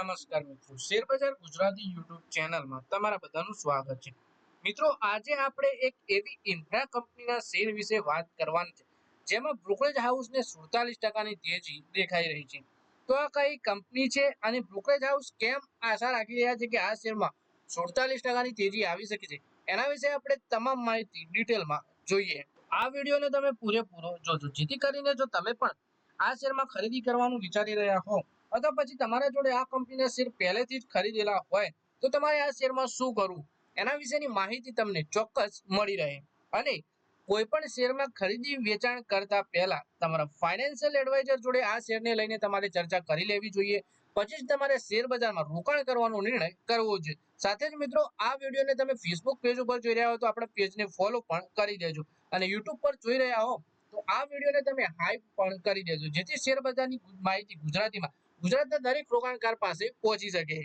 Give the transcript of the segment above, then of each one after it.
નમસ્કાર મિત્રો. શેરબજાર ગુજરાતી યુટ્યુબ ચેનલમાં તમારા બધાનું સ્વાગત છે. મિત્રો, આજે આપણે એક એવી ઇન્ફ્રા કંપનીના શેર વિશે વાત કરવાની છે, જેમાં બ્રોકરેજ હાઉસને સુડતાલીસ ટકાની તેજી દેખાઈ રહી છે. તો આ કઈ કંપની છે અને બ્રોકરેજ હાઉસ કેમ આશા રાખી રહ્યા છે કે આ શેરમાં સુડતાલીસ ટકાની તેજી આવી શકે છે? એના વિશે આપણે તમામ માહિતી ડિટેલમાં જોઈએ. આ વિડીયોને તમે પૂરેપૂરો જોજો. જેથી કરીને જો તમે પણ આ શેરમાં ખરીદી કરવાનું વિચારી રહ્યા હો અથવા પછી તમારા જોડે આ કંપનીના શેર પહેલેથી જ ખરીદેલા હોય, તો તમારે આ શેરમાં શું કરવું? એના વિશેની માહિતી તમને ચોક્કસ મળી રહે. અને કોઈ પણ શેરમાં ખરીદી વેચાણ કરતા પહેલા તમારા ફાઇનાન્શિયલ એડવાઇઝર જોડે આ શેરને લઈને તમારે ચર્ચા કરી લેવી જોઈએ. પછી જ તમારે શેર બજારમાં રોકાણ કરવાનો નિર્ણય કરવો જોઈએ. સાથે જ મિત્રો, આ વિડીયોને તમે ફેસબુક પેજ ઉપર જોઈ રહ્યા હો, તો આપણા પેજને ફોલો પણ કરી દેજો. અને યુટ્યુબ પર જોઈ રહ્યા હો, તો આ વિડીયોને તમે હાઈપ પણ કરી દેજો. જેથી શેર બજારની માહિતી ગુજરાતીમાં ગુજરાતના દરેક રોકાણકાર પાસે પહોંચી શકે.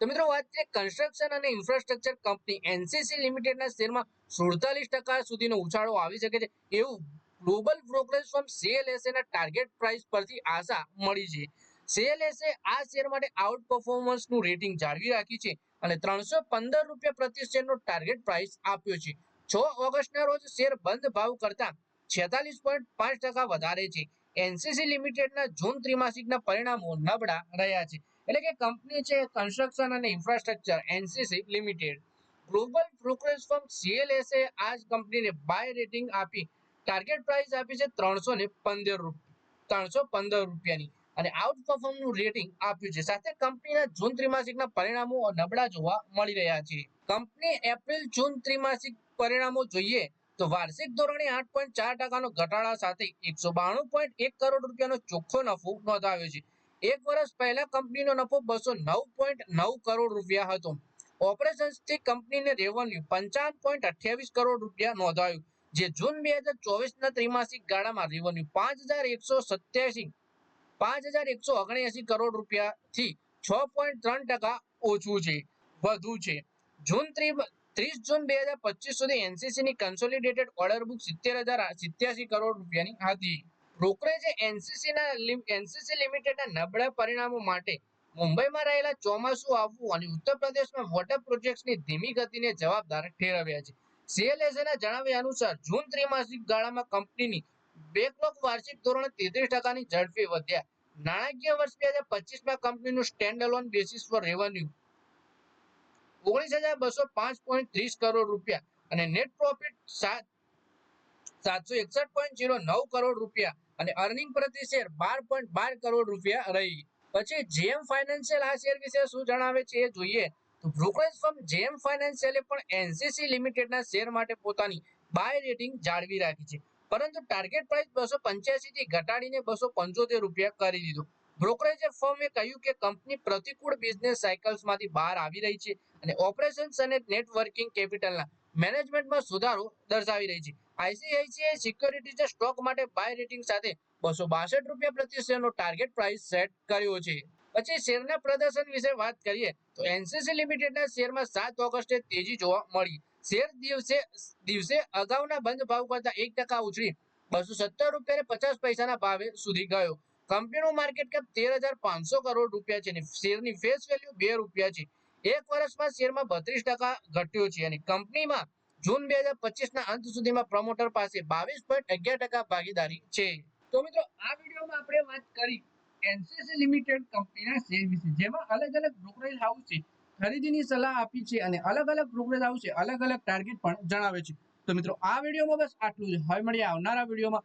તો મિત્રો, વાત છે કન્સ્ટ્રક્શન અને ઇન્ફ્રાસ્ટ્રક્ચર કંપની એનસીસી લિમિટેડના શેરમાં સુડતાલીસ ટકા સુધીનો ઉછાળો આવી શકે છે. એવું ગ્લોબલ બ્રોકરેજ ફર્મ સીએલએસએ ના ટાર્ગેટ પ્રાઇસ પરથી આશા મળી છે. સીએલએસએ આ શેર માટે આઉટ પરફોર્મન્સનું રેટિંગ જાળવી રાખી છે અને ત્રણસો પંદર રૂપિયા પ્રતિ શેરનો ટાર્ગેટ પ્રાઇસ આપ્યો છે. છ ઓગસ્ટના રોજ શેર બંધ ભાવ કરતા છેતાલીસ પોઈન્ટ પાંચ ટકા વધારે છે. એનસીસી લિમિટેડના જૂન ત્રિમાસિકના પરિણામો નબળા રહ્યા છે. એટલે કે કંપની છે કન્સ્ટ્રક્શન અને infrastructure, N C C limited. Global brokerage firm C L S A આ કંપનીને બાય રેટિંગ આપી. ટાર્ગેટ પ્રાઇસ આપી છે ત્રણસો ને પંદર ત્રણસો પંદર રૂપિયાની. અને આઉટ પરફોર્મનું રેટિંગ આપ્યું છે. સાથે કંપનીના જૂન ત્રિમાસિકના પરિણામો નબળા જોવા મળી રહ્યા છે. કંપની એપ્રિલ જૂન ત્રિમાસિક પરિણામો જોઈએ તો વાર્ષિક ધોરણે આઠ પોઈન્ટ ચાર ટકાનો ઘટાડા સાથે એકસો બાણું પોઈન્ટ એક કરોડ રૂપિયાનો ચોખ્ખો નફો નોંધાવ્યો છે. એક વર્ષ પહેલા કંપનીનો નફો બસો નવ પોઈન્ટ નવ કરોડ રૂપિયા હતો. ઓપરેશન્સથી કંપનીને રેવન્યુ પંચાવન પોઈન્ટ અઠ્યાવીસ કરોડ રૂપિયા નોંધાયું, જે જૂન બે હજાર ચોવીસના ત્રિમાસિક ગાળામાં રેવન્યુ પાંચ હજાર એકસો સત્યાસી, પાંચ હજાર એકસો ઓગણએસી કરોડ રૂપિયાથી છ પોઈન્ટ ત્રણ ટકા ઓછું છે, વધુ છે. જૂન ત્રીસ જૂન બે હજાર પચીસ સુધી એનસીસી ની કન્સોલિડેટેડ ઓર્ડર બુક સિત્તેર હજાર સિત્યાસી કરોડ રૂપિયાની હતી. બ્રોકરેજે એનસીસી ના એનસીસી લિમિટેડના નબળા પરિણામો માટે મુંબઈમાં રહેલા ચોમાસું આવવું અને ઉત્તર પ્રદેશમાં વોટર પ્રોજેક્ટ્સની ધીમી ગતિને જવાબદાર ઠેરવ્યા છે. સીએલએસએના જણાવ્યા અનુસાર, જૂન ત્રિમાસિક ગાળામાં કંપનીની બેકલોગ વાર્ષિક ધોરણે તેત્રીસ ટકાની ઝડપે વધ્યા. નાણાકીય વર્ષ બે હજાર પચીસમાં કંપનીનું સ્ટેન્ડ અલોન બેસિસ પર રેવન્યુ ઓગણીસ હજાર બસો પાંચ પોઈન્ટ ત્રીસ કરોડ રૂપિયા અને નેટ પ્રોફિટ સાત સાતસો એકસઠ પોઈન્ટ જીરો નવ કરોડ રૂપિયા અને અર્નિંગ પ્રતિ શેર બાર પોઈન્ટ બાર કરોડ રૂપિયા રહી. પછી જેમ ફાઇનાન્શિયલ આ શેર વિશે શું જણાવે છે એ જોઈએ તો બ્રોકરેજ ફર્મ જેમ ફાઇનાન્શિયલે પણ એનસીસી લિમિટેડના શેર માટે પોતાની બાય રેટિંગ જાળવી રાખી છે. પરંતુ ટાર્ગેટ પ્રાઇસ બસો પંચ્યાસી થી ઘટાડીને બસો પંચોતેર રૂપિયા કરી દીધો. બ્રોકરેજ ફર્મે કહ્યું કે કંપની પ્રતિકૂળ બિઝનેસ સાયકલ્સમાંથી બહાર આવી રહી છે અને ઓપરેશન્સ અને નેટવર્કિંગ કેપિટલના મેનેજમેન્ટમાં સુધારો દર્શાવી રહી છે. I C I C I સિક્યોરિટીઝે stock માટે બાય રેટિંગ સાથે બસો બાસઠ રૂપિયા પ્રતિ શેરનો ટાર્ગેટ પ્રાઇસ સેટ કર્યો છે. પછી શેરના પ્રદર્શન વિશે વાત કરીએ તો એનસીસી લિમિટેડના શેરમાં સાત ઓગસ્ટે તેજી જોવા મળી. શેર દિવસે દિવસે અગાઉના બંધ ભાવ કરતા એક ટકા ઉછળી બસો સત્તર રૂપિયા પચાસ પૈસાના ભાવે સુધી ગયો. કંપનીનું માર્કેટ કેપ તેર હજાર પાંચસો કરોડ રૂપિયા છે અને શેરની ફેસ વેલ્યુ બે રૂપિયા છે. એક વર્ષમાં શેરમાં બત્રીસ ટકા ઘટ્યો છે અને કંપનીમાં જૂન બે હજાર પચીસ ના અંત સુધીમાં પ્રમોટર પાસે બાવીસ પોઈન્ટ અગિયાર ટકા ભાગીદારી છે. તો મિત્રો, આ વિડીયોમાં આપણે વાત કરી એનસીસી લિમિટેડ કંપનીના શેર વિશે, જેમાં અલગ અલગ બ્રોકરેજ હાઉસ છે, ખરીદીની સલાહ આપી છે અને અલગ અલગ બ્રોકરેજ હાઉસે અલગ અલગ ટાર્ગેટ પણ જણાવે છે. તો મિત્રો, આ વિડીયોમાં બસ આટલું જ. હવે મળીએ આવનારા વિડીયોમાં.